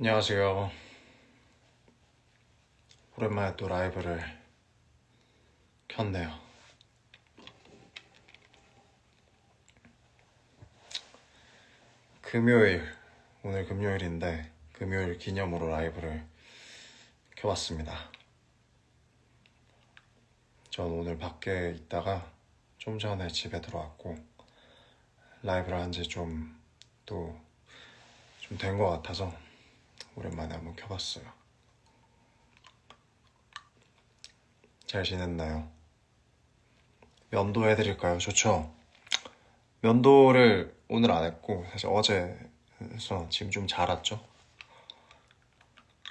안녕하세요. 오랜만에 또 라이브를 켰네요. 금요일, 오늘 금요일인데, 금요일 기념으로 라이브를 켜봤습니다. 전 오늘 밖에 있다가 좀 전에 집에 들어왔고, 라이브를 한 지 좀, 또, 좀 된 것 같아서, 오랜만에 한번 켜봤어요. 잘 지냈나요? 면도 해드릴까요? 좋죠? 면도를 오늘 안 했고, 사실 어제 해서 지금 좀 자랐죠?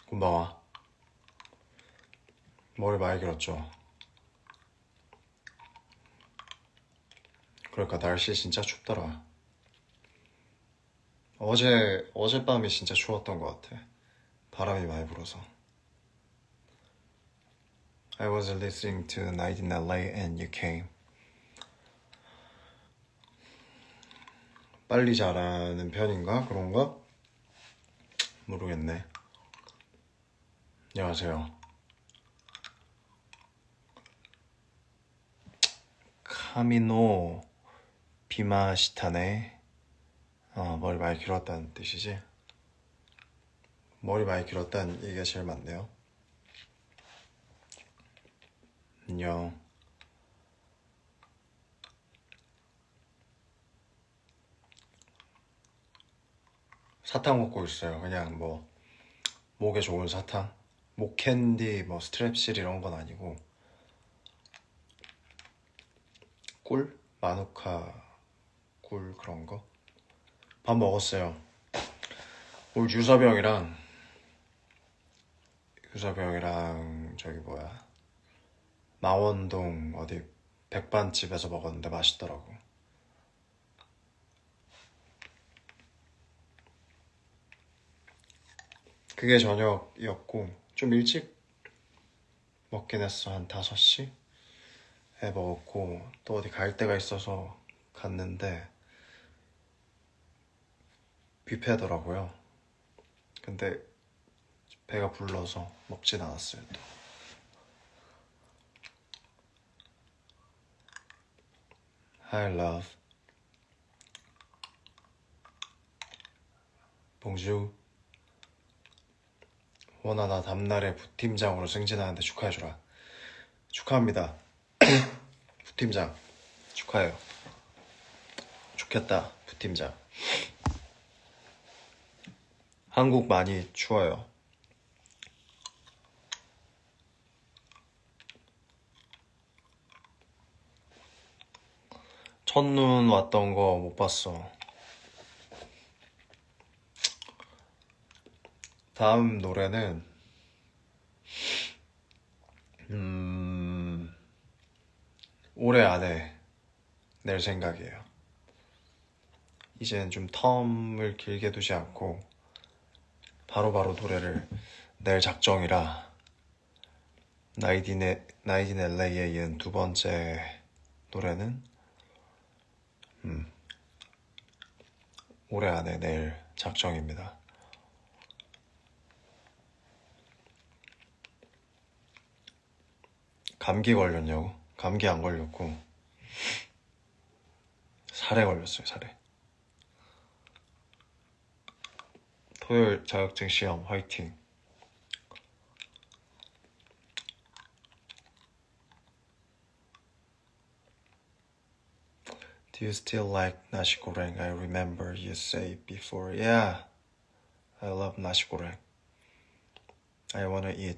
곤방아. 머리 많이 길었죠? 그러니까 날씨 진짜 춥더라. 어제, 어젯밤이 진짜 추웠던 것 같아. 바람이 많이 불어서. I was listening to night in LA and you came. 빨리 자라는 편인가? 그런가? 모르겠네. 안녕하세요. 카미노 비마시타네. 어, 머리 많이 길었다는 뜻이지? 머리 많이 길었다는 얘기가 제일 많네요. 안녕. 사탕 먹고 있어요. 그냥 뭐 목에 좋은 사탕, 목 캔디, 뭐 스트랩실 이런 건 아니고 꿀, 마누카 꿀 그런 거. 밥 먹었어요. 오늘 유서병이랑 유서병이랑 저기 뭐야? 망원동 어디 백반집에서 먹었는데 맛있더라고. 그게 저녁이었고 좀 일찍 먹긴 했어. 한 5시에 먹었고 또 어디 갈 데가 있어서 갔는데 뷔페더라고요. 근데 배가 불러서 먹진 않았어요 또. Hi love. 봉주. 원아 나 다음날에 부팀장으로 승진하는데 축하해주라. 축하합니다. 부팀장. 축하해요. 좋겠다 부팀장. 한국 많이 추워요 첫눈 왔던 거 못 봤어 다음 노래는 음, 올해 안에 낼 생각이에요. 이제는 좀 텀을 길게 두지 않고 바로바로 노래를 낼 작정이라 나이딘의 나이딘 LA에 이은 두 번째 노래는 음, 올해 안에 낼 작정입니다. 감기 걸렸냐고? 감기 안 걸렸고 살에 걸렸어요 살에 토요일 자격증 시험 화이팅 Do you still like nasi goreng? I remember you say before. Yeah, I love nasi goreng. I wanna eat.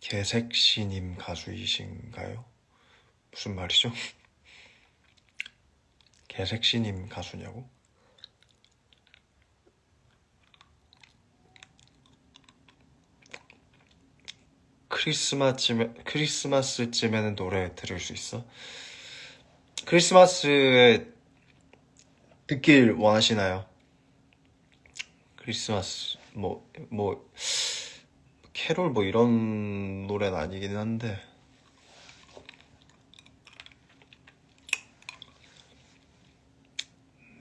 개색시님 가수이신가요? 무슨 말이죠? 개색시님 가수냐고? 크리스마스쯤에, 크리스마스쯤에는 노래 들을 수 있어? 크리스마스에 듣길 원하시나요? 크리스마스, 뭐, 뭐, 캐롤 뭐 이런 노래는 아니긴 한데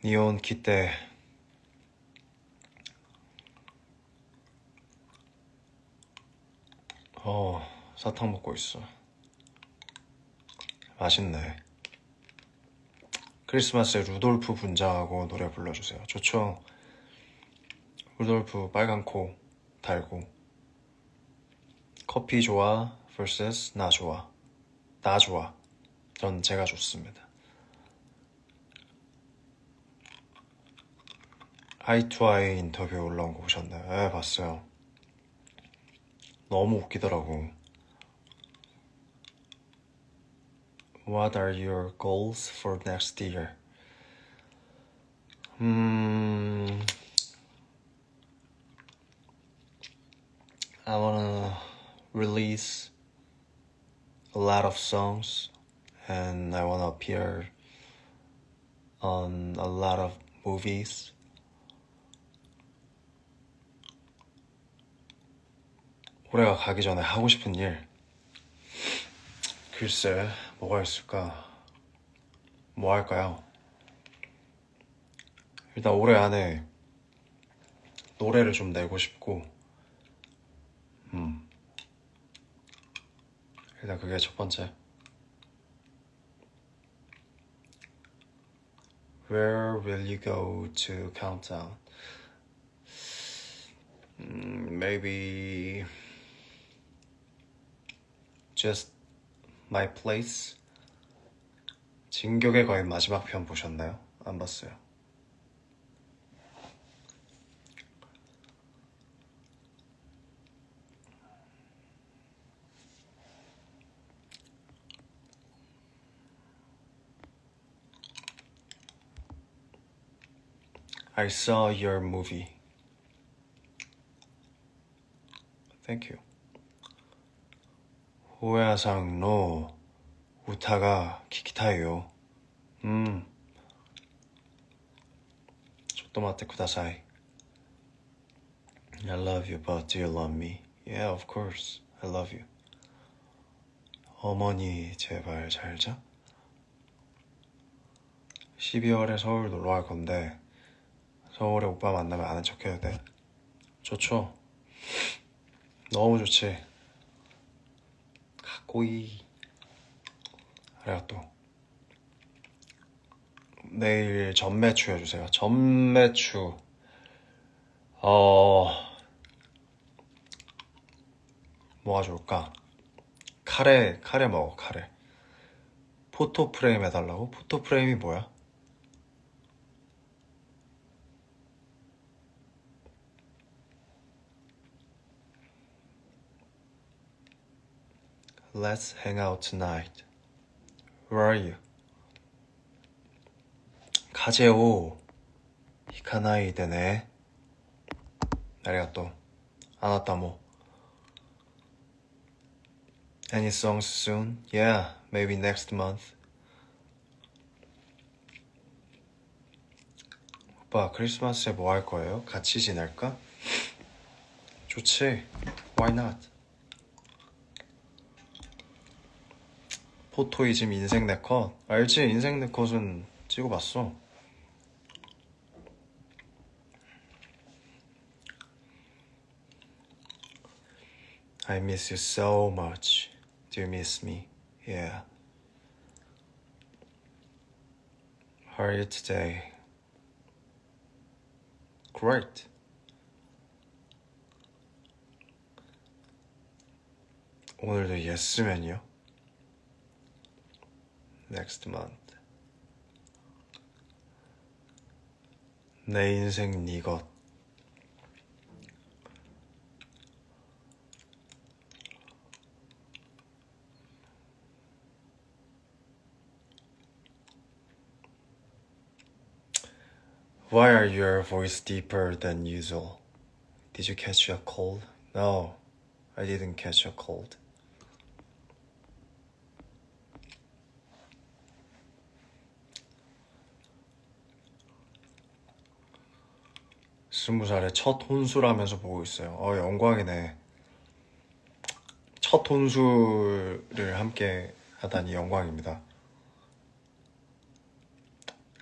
니온 기대 어 사탕 먹고 있어. 맛있네. 크리스마스에 루돌프 분장하고 노래 불러주세요. 좋죠? 루돌프 빨간 코 달고. 커피 좋아 vs 나 좋아. 나 좋아. 전 제가 좋습니다. 아이투아이 인터뷰 올라온 거 보셨나요? 네, 봤어요. 너무 웃기더라고. What are your goals for next year? 음, I wanna release a lot of songs and I wanna appear on a lot of movies. 올해가 가기 전에 하고 싶은 일. 글쎄, 뭐가 있을까? 뭐 할까요? 일단 올해 안에 노래를 좀 내고 싶고, 음. 일단 그게 첫 번째. Where will you go to countdown? Mm, maybe just my place. 진격의 거인 마지막 편 보셨나요? 안 봤어요. Saw your movie. Thank you. 오야상 노 우타가 키키타요. 음. 조또마테 쿠다사이. I love you, but do you love me? Yeah, of course. I love you. 어머니 제발 잘 자. 12월에 서울 놀러 갈 건데 서울에 오빠 만나면 아는 척 해야 돼. 좋죠? 너무 좋지. 가꼬이. 아리가또. 내일 전매추 해주세요. 전매추. 어, 뭐가 좋을까? 카레, 카레 먹어, 카레. 포토 프레임 해달라고? 포토 프레임이 뭐야? Let's hang out tonight. Where are you? 가재오. 히카나이 되네. 아리가또. 아나타모. Any songs soon? Yeah, maybe next month. 오빠, 크리스마스에 뭐 할 거예요? 같이 지낼까? 좋지. Why not? 포토이즘 인생 네컷 알지? 인생 네컷은 찍어봤어 I miss you so much Do you miss me? Yeah How are you today? Great 오늘도 예스맨이요? next month. 내 인생 네 것. Why are your voice deeper than usual? Did you catch a cold? No, I didn't catch a cold. 스무 살에 첫 혼수라면서 보고 있어요. 어, 영광이네. 첫 혼수를 함께 하다니 영광입니다.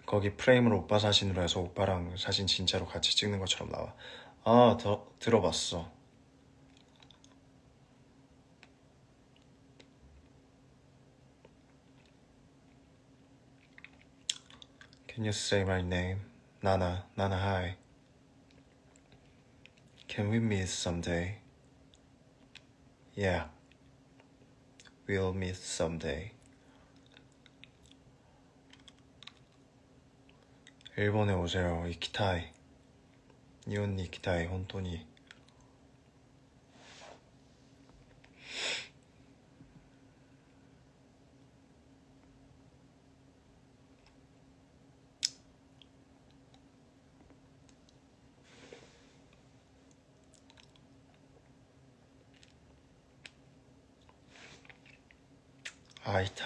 거기 프레임으로 오빠 사진으로 해서 오빠랑 사진 진짜로 같이 찍는 것처럼 나와. 아, 더, 들어봤어. Can you say my name? Nana, Nana, hi. Can we meet someday? Yeah. We'll meet someday. 일본에 오세요. 이키타이. 니온 이키타이 혼돈이.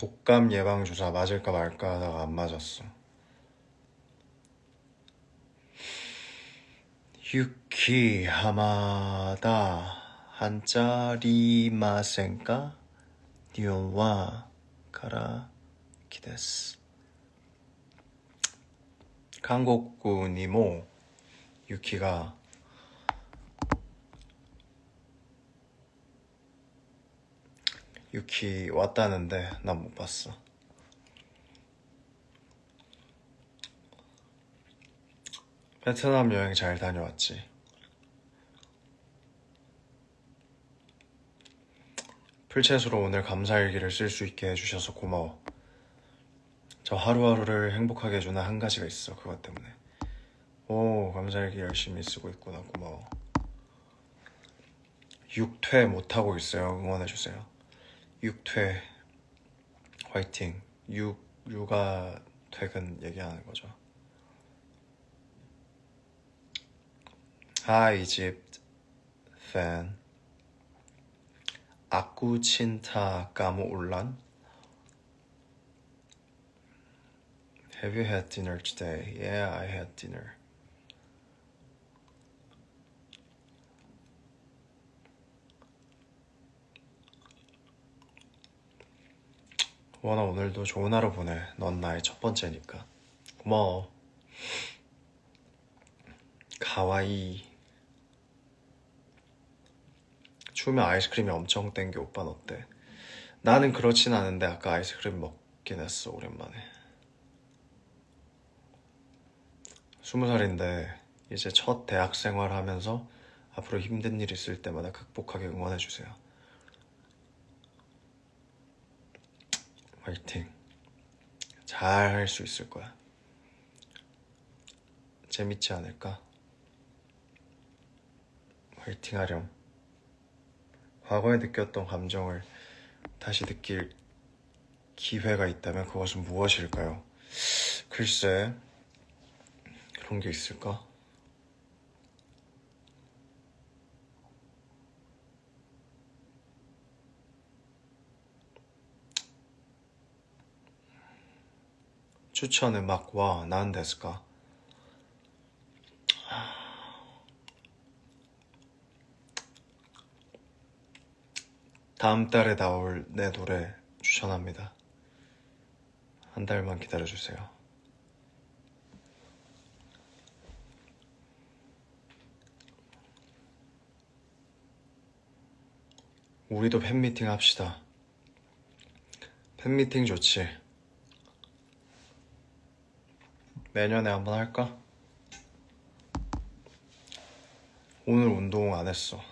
독감 예방 주사 맞을까 말까 하다가 안 맞았어. 유키 하마다 한자리 마센가 니온와 가라 키데스. 한국구 니모 유키가 유키 왔다는데 난 못 봤어. 베트남 여행 잘 다녀왔지. 풀챗으로 오늘 감사일기를 쓸 수 있게 해주셔서 고마워. 저 하루하루를 행복하게 해주는 한 가지가 있어. 그것 때문에. 오, 감사일기 열심히 쓰고 있구나. 고마워. 6퇴 못하고 있어요. 응원해주세요. 6퇴 화이팅 6, 육아 퇴근 얘기하는 거죠 fan Aku cinta kamu ulan Have you had dinner today? Yeah, I had dinner. 원아 오늘도 좋은 하루 보내. 넌 나의 첫 번째니까. 고마워. 가와이. 추우면 아이스크림이 엄청 땡겨. 오빠는 어때? 나는 그렇진 않은데 아까 아이스크림 먹긴 했어. 오랜만에. 스무 살인데 이제 첫 대학 생활 하면서 앞으로 힘든 일 있을 때마다 극복하게 응원해주세요. 화이팅. 잘 할 수 있을 거야. 재밌지 않을까? 화이팅 하렴. 과거에 느꼈던 감정을 다시 느낄 기회가 있다면 그것은 무엇일까요? 글쎄, 그런 게 있을까? 추천 음악과 난 데스까? 다음 달에 나올 내 노래 추천합니다. 한 달만 기다려주세요. 우리도 팬미팅 합시다. 팬미팅 좋지. 내년에 한번 할까? 오늘 운동 안 했어.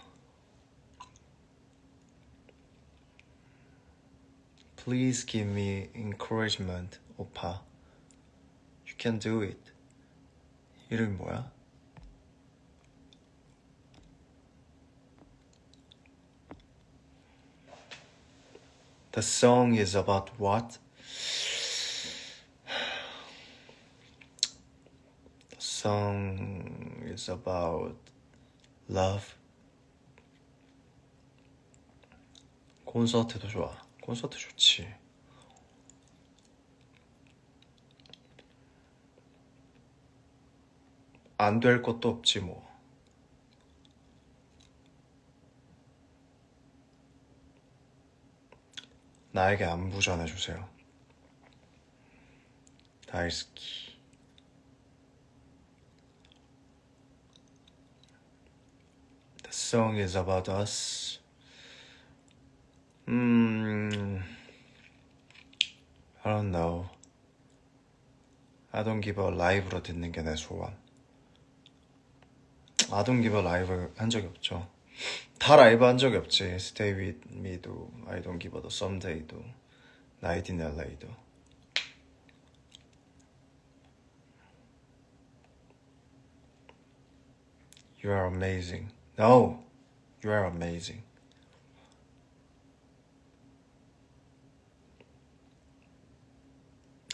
Please give me encouragement, 오빠. You can do it. 이름이 뭐야? The song is about what? Song is about love. 콘서트도 좋아. 콘서트 좋지. 안 될 것도 없지 뭐. 나에게 안부 전해주세요. 다이스키. Song is about us. 음, I don't know. I don't give a 라이브로 듣는 게 내 소원. I don't give a 라이브 한 적이 없죠. 다 라이브 한 적이 없지. Stay with me도, I don't give a someday도, Night in LA도. You are amazing. No, you are amazing.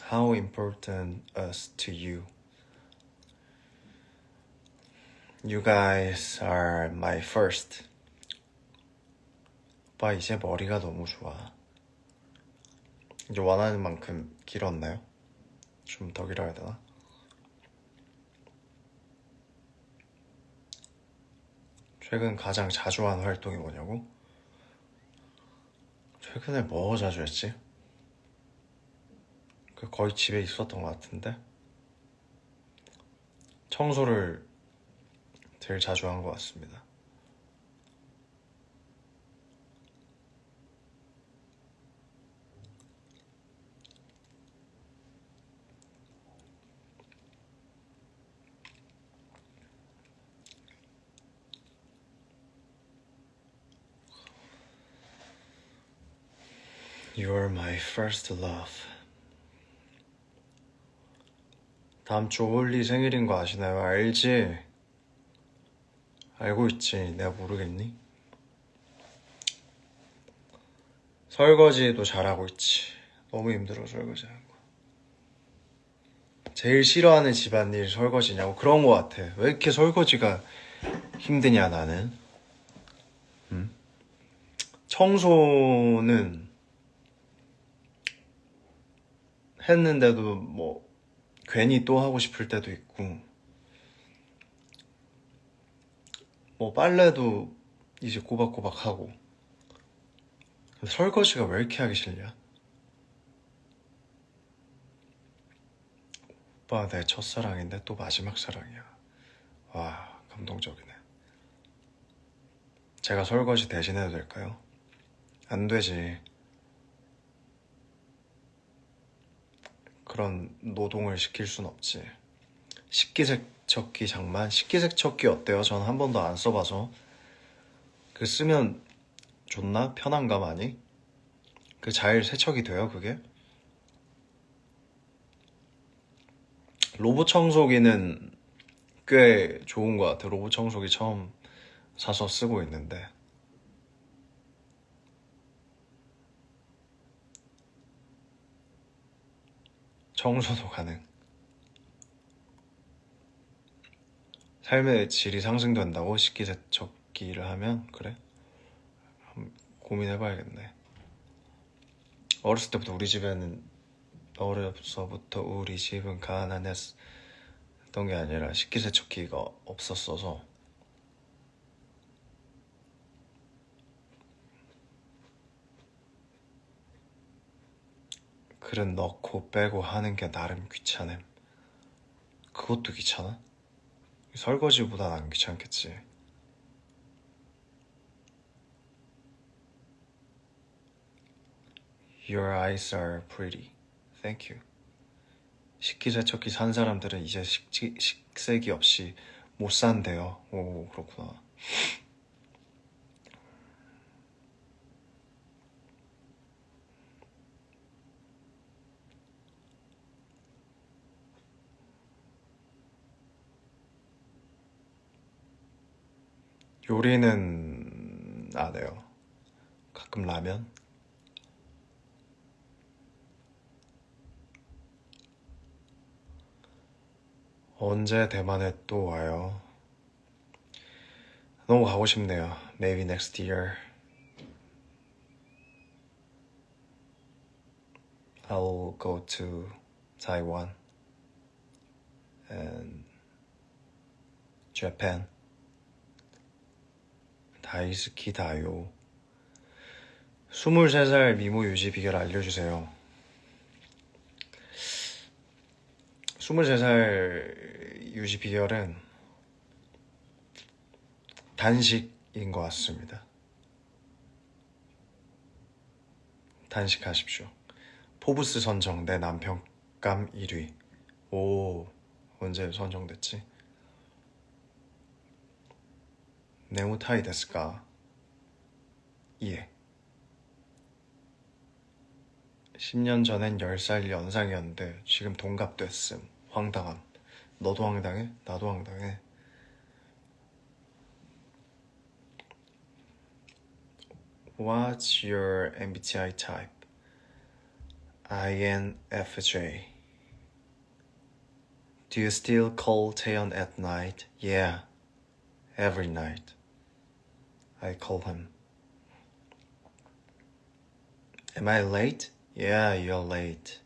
How important us to you? You guys are my first. 오빠 이제 머리가 너무 좋아. 이제 원하는 만큼 길었나요? 좀 더 길어야 되나? 최근 가장 자주 한 활동이 뭐냐고? 최근에 뭐 자주 했지? 그 거의 집에 있었던 것 같은데 청소를 제일 자주 한 것 같습니다. You're my first love. 다음 주 홀리 생일인 거 아시나요? 알지? 알고 있지. 내가 모르겠니? 설거지도 잘하고 있지. 너무 힘들어, 설거지 하는 거. 제일 싫어하는 집안일 설거지냐고 그런 거 같아. 왜 이렇게 설거지가 힘드냐, 나는. 응? 청소는 했는데도 뭐 괜히 또 하고 싶을 때도 있고 뭐 빨래도 이제 꼬박꼬박 하고 설거지가 왜 이렇게 하기 싫냐? 오빠 내 첫사랑인데 또 마지막 사랑이야. 와 감동적이네. 제가 설거지 대신해도 될까요? 안 되지. 그런 노동을 시킬 순 없지. 식기세척기 장만? 식기세척기 어때요? 전 한 번도 안 써봐서. 그 쓰면 좋나? 편한가 많이? 그 잘 세척이 돼요, 그게? 로봇 청소기는 꽤 좋은 것 같아. 로봇 청소기 처음 사서 쓰고 있는데. 청소도 가능. 삶의 질이 상승된다고 식기세척기를 하면 그래? 고민해봐야겠네. 어렸을 때부터 우리 집에는 어려서부터 우리 집은 가난했던 게 아니라 식기세척기가 없었어서 그릇 넣고 빼고 하는 게 나름 귀찮음. 그것도 귀찮아? 설거지보단 안 귀찮겠지. Your eyes are pretty. Thank you. 식기세척기 산 사람들은 이제 식, 식세기 없이 못 산대요. 오, 그렇구나. 요리는 안 해요. 가끔 라면? 언제 대만에 또 와요? 너무 가고 싶네요. Maybe next year. I'll go to Taiwan and Japan. 다이스키 다요. 23살 미모 유지 비결 알려주세요. 23살 유지 비결은 단식인 것 같습니다. 단식하십시오. 포브스 선정 내 남편감 1위. 오, 언제 선정됐지? 예. 10년 전엔 10살 연상이었는데 지금 동갑 됐음. 황당함. 너도 황당해? 나도 황당해. What's your MBTI type? INFJ. Do you still call Taeyeon at night? Yeah, every night. I call him. Am I late? Yeah, you're late.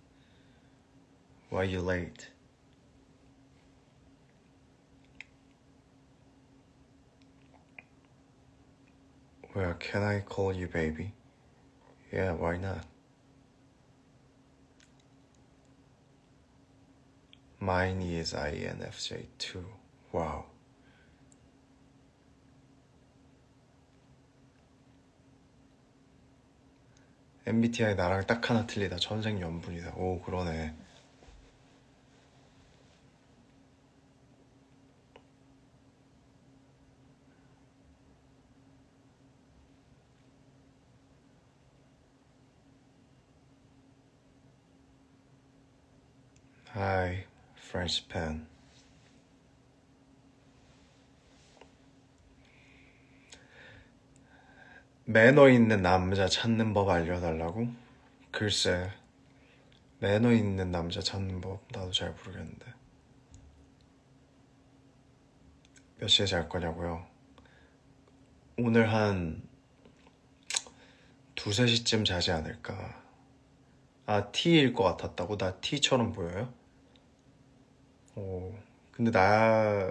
Why are you late? Well, can I call you baby? Yeah, why not? Mine is INFJ too. Wow. MBTI 나랑 딱 하나 틀리다. 천생연분이다. 오, 그러네. Hi, French pen. 매너 있는 남자 찾는 법 알려달라고? 글쎄, 매너 있는 남자 찾는 법 나도 잘 모르겠는데. 몇 시에 잘 거냐고요? 오늘 한 두세 시쯤 자지 않을까. 아, T일 것 같았다고? 나 T처럼 보여요? 오, 근데 나,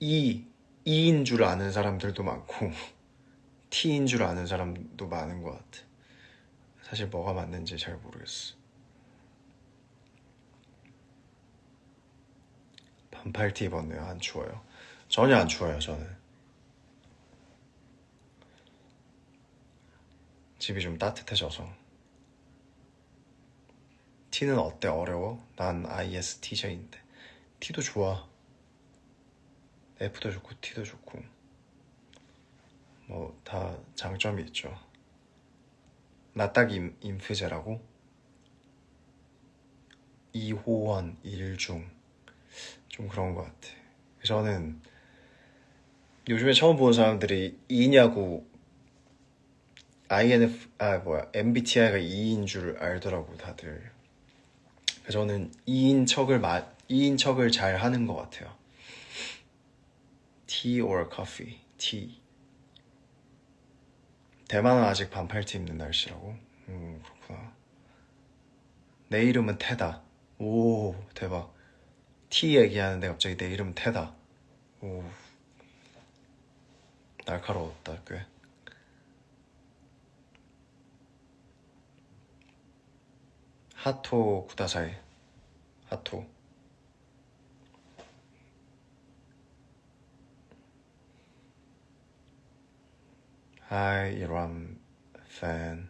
E, E인 줄 아는 사람들도 많고, T인 줄 아는 사람도 많은 것 같아. 사실 뭐가 맞는지 잘 모르겠어. 반팔티 입었네요. 안 추워요. 전혀 안 추워요, 저는. 집이 좀 따뜻해져서. T는 어때? 어려워? 난 ISTJ인데. T도 좋아. F도 좋고 T도 좋고. 뭐 다 장점이 있죠. 나딱 인프제라고? 이호원 일중 좀 그런 것 같아. 저는 요즘에 처음 보는 사람들이 E냐고 INF 아 뭐야 MBTI가 E인 줄 알더라고 다들. 저는 2인 척을 마, 2인 척을 잘 하는 것 같아요. Tea or coffee? Tea. 대만은 아직 반팔티 입는 날씨라고? 음, 그렇구나. 내 이름은 테다. 오, 대박. 티 얘기하는데 갑자기 내 이름은 테다. 오. 날카로웠다, 꽤. 하토 구다사이. 하토. Hi, Iram fan.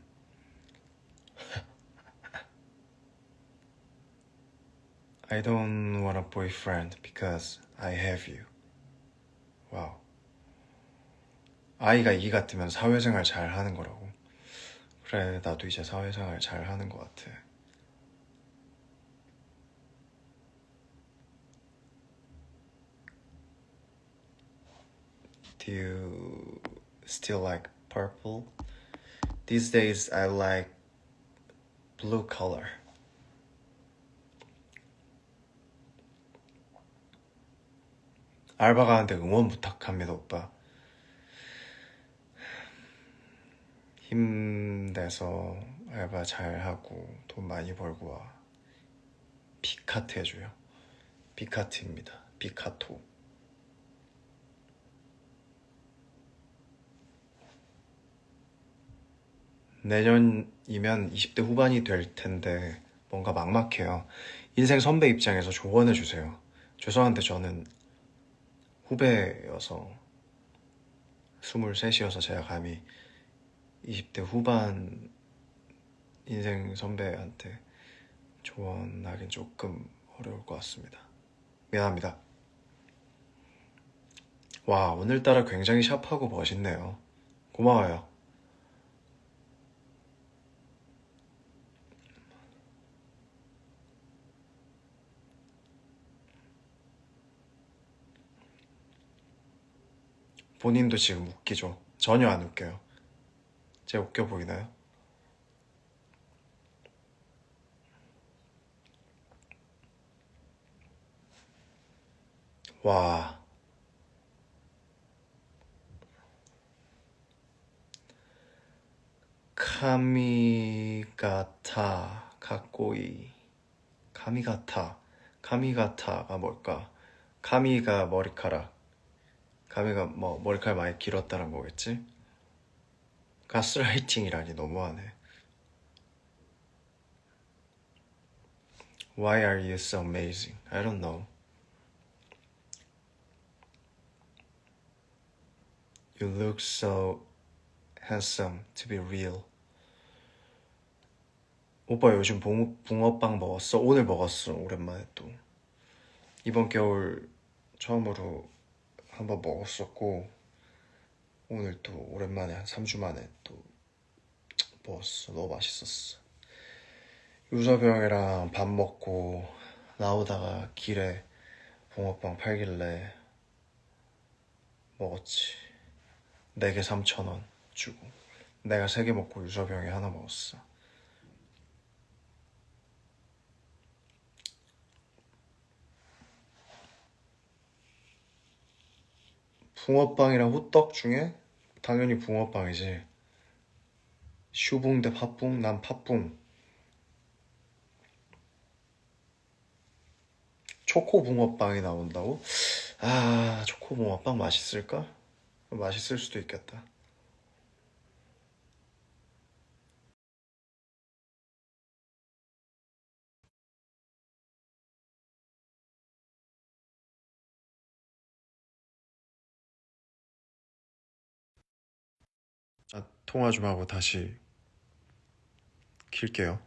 I don't want a boyfriend because I have you. 와우. 아이가 이 같으면 사회생활 잘 하는 거라고. 그래, 나도 이제 사회생활 잘 하는 것 같아. Do you still like purple. These days I like blue color. 알바 가는데 응원 부탁합니다, 오빠. 힘내서 알바 잘하고 돈 많이 벌고 와. 비카트 해줘요. 비카트입니다. 비카토. 내년이면 20대 후반이 될 텐데 뭔가 막막해요. 인생 선배 입장에서 조언해 주세요. 죄송한데 저는 후배여서 23이어서 제가 감히 20대 후반 인생 선배한테 조언하긴 조금 어려울 것 같습니다. 미안합니다. 와, 오늘따라 굉장히 샵하고 멋있네요. 고마워요. 본인도 지금 웃기죠? 전혀 안 웃겨요. 제가 웃겨 보이나요? 와. 카미가타 가꼬이 카미가타 카미가타가 뭘까? 카미가 머리카락 카미가 뭐 머리카락 많이 길었다는 거겠지? 가스라이팅이라니 너무하네. Why are you so amazing? I don't know. You look so handsome to be real. 오빠 요즘 붕, 붕어빵 먹었어? 오늘 먹었어. 오랜만에 또. 이번 겨울 처음으로 한번 먹었었고 오늘 또 오랜만에 한 3주 만에 또 먹었어. 너무 맛있었어. 유섭이 형이랑 밥 먹고 나오다가 길에 붕어빵 팔길래 먹었지. 4개 3,000원 주고 내가 3개 먹고 유섭이 형이 하나 먹었어. 붕어빵이랑 호떡 중에 당연히 붕어빵이지. 슈붕 대 팥붕? 난 팥붕. 초코 붕어빵이 나온다고? 아, 초코 붕어빵 맛있을까? 맛있을 수도 있겠다. 통화 좀 하고 다시 킬게요.